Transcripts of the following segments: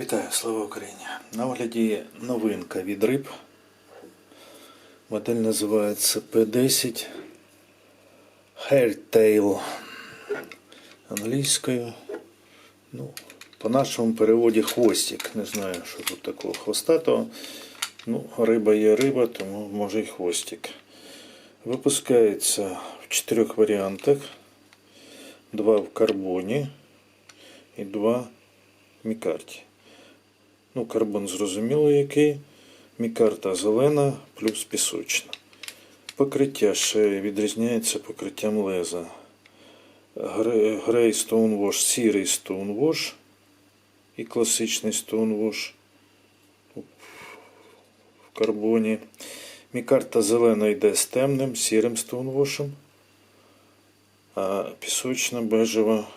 Вітаю, слава Україні! На огляді новинка від риб. Модель називається P10 Hairtail англійською. Ну, по нашому переводі хвостик. Не знаю, що тут такого хвостатого. Ну, риба є риба, тому може і хвостик. Випускається в чотирьох варіантах. Два в карбоні і два в мікарті. Ну, карбон зрозуміло який. Мікарта зелена плюс пісочна. Покриття ще відрізняється покриттям леза. Гре- Грей Stonewash, сірий Stonewash і класичний Stonewash в карбоні. Мікарта зелена йде з темним, сірим Stonewash, а пісочна бежева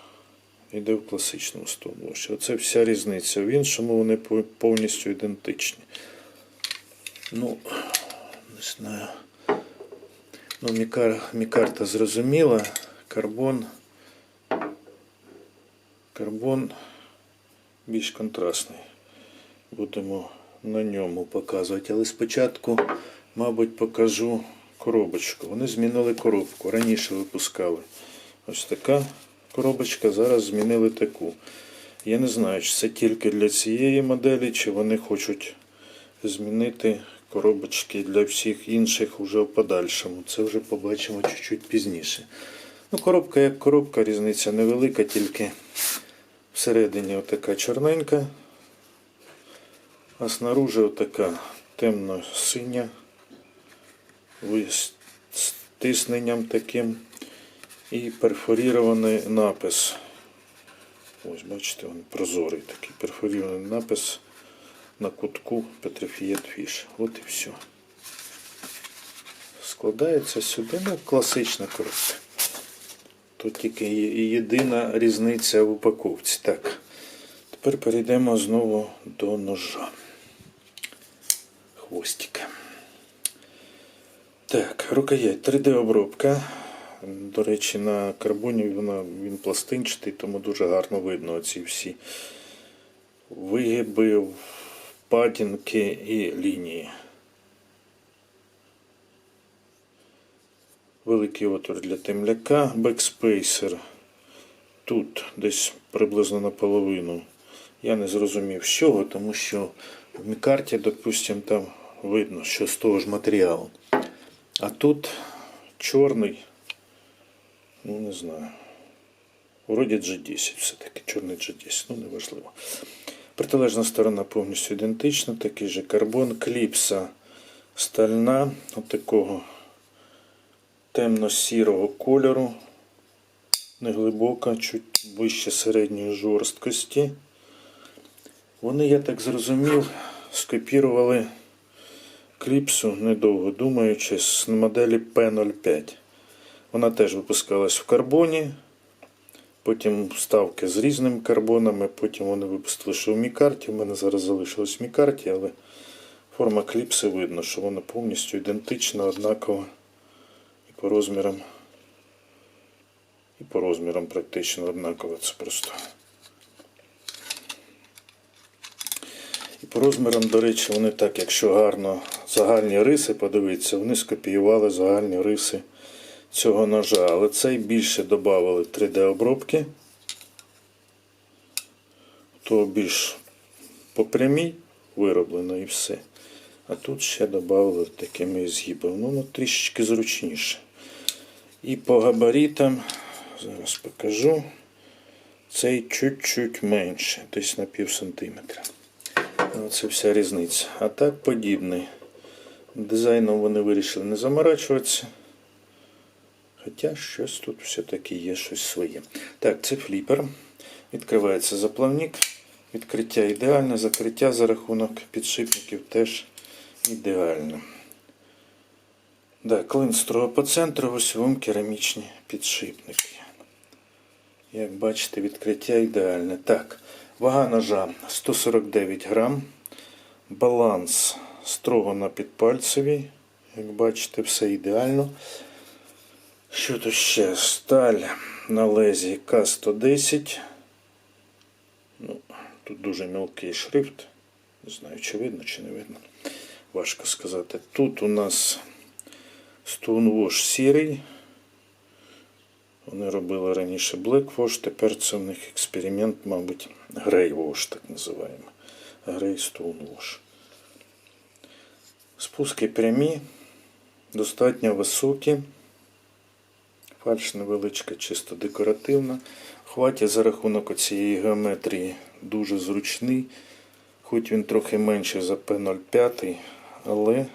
йде в класичному Stonewash. Оце вся різниця. В іншому вони повністю ідентичні. Ну, не знаю. Ну, мікар, мікарта зрозуміла. Карбон. Карбон більш контрастний. Будемо на ньому показувати. Але спочатку, мабуть, покажу коробочку. Вони змінили коробку. Раніше випускали ось така коробочка, зараз змінили таку. Я не знаю, чи це тільки для цієї моделі, чи вони хочуть змінити коробочки для всіх інших уже в подальшому. Це вже побачимо чуть-чуть пізніше. Ну, коробка як коробка, різниця невелика, тільки всередині отака чорненька, а снаружи отака темно-синя, з тисненням таким і перфорірований напис. Ось, бачите, він прозорий такий перфорірований напис на кутку Petrified Fish. От і все. Складається сюди, ну, класична коробка. Тут тільки єдина різниця в упаковці. Так. Тепер перейдемо знову до ножа. Хвостика. Так, рукоять 3D обробка. До речі, на карбоні вона, він пластинчатий, тому дуже гарно видно ці всі вигиби, впадінки і лінії. Великий отвор для темляка, бекспейсер. Тут десь приблизно наполовину. Я не зрозумів з чого, тому що в мікарті, допустим, там видно, що з того ж матеріалу. А тут чорний, ну не знаю. Вроді G10 все-таки, чорний G10, ну неважливо. Протилежна сторона повністю ідентична, такий же карбон, кліпса стальна, от такого темно-сірого кольору, неглибока, чуть вище середньої жорсткості. Вони, я так зрозумів, скопірували кліпсу, недовго думаючи, з моделі P05. Вона теж випускалась в карбоні, потім вставки з різними карбонами, потім вони випустили, що в мікарті. У мене зараз залишилось в мікарті, але форма кліпси видно, що вона повністю ідентична, однакова і по розмірам. І по розмірам практично однаково. Це просто. І по розмірам, до речі, вони так, якщо гарно загальні риси подивитися, вони скопіювали загальні риси цього ножа. Але цей більше додавали 3D-обробки. То більш по прямій вироблено і все. А тут ще додали такими згибами. Ну, воно трішечки зручніше. І по габаритам, зараз покажу, цей чуть-чуть менше, десь на пів сантиметра. Ну, Це вся різниця. А так подібний. Дизайном вони вирішили не заморачуватися. Хоча щось тут все-таки є щось своє. Так, це фліпер. Відкривається заплавник. Відкриття ідеальне, закриття за рахунок підшипників теж ідеально. Да, клин строго по центру, ось вам керамічні підшипники. Як бачите, відкриття ідеальне. Так, вага ножа 149 грам. Баланс строго на підпальцевій. Як бачите, все ідеально. Що тут ще? Сталь на лезі К110. Ну, Тут дуже мілкий шрифт. Не знаю, чи видно, чи не видно. Важко сказати. Тут у нас Stonewash сірий. Вони робили раніше Blackwash, тепер це у них експеримент, мабуть, Greywash, так називаємо. Grey Stonewash. Спуски прямі, достатньо високі. Фальш невеличка, чисто декоративна. Хваті за рахунок цієї геометрії дуже зручний. Хоч він трохи менший за P05, але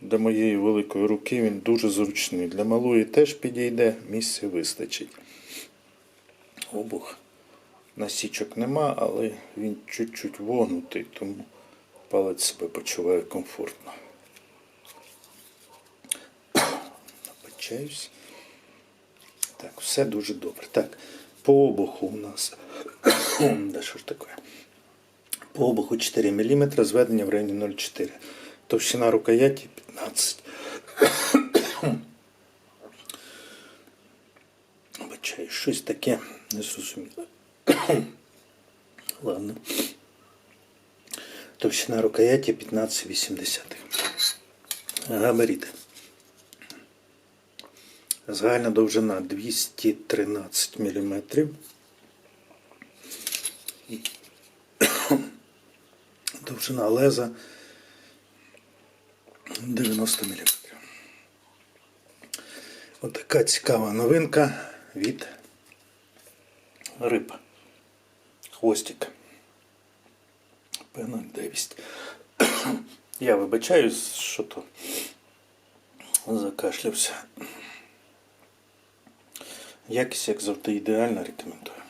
для моєї великої руки він дуже зручний. Для малої теж підійде, місця вистачить. Обух насічок нема, але він чуть-чуть вогнутий, тому палець себе почуває комфортно. Набачаюсь. Так, все дуже добре. Так, по обуху у нас. да що ж таке? По обуху 4 мм, зведення в районі 0,4. Товщина рукояті 15. Бачаю, щось таке незрозуміле. Ладно. Товщина рукояті 15,8. Габаріти. Загальна довжина 213 мм. Довжина леза 90 мм. Отака цікава новинка від риб. Хвостик. П09. Я вибачаюсь, що то закашлявся. Якість, як завжди, ідеальна, рекомендую.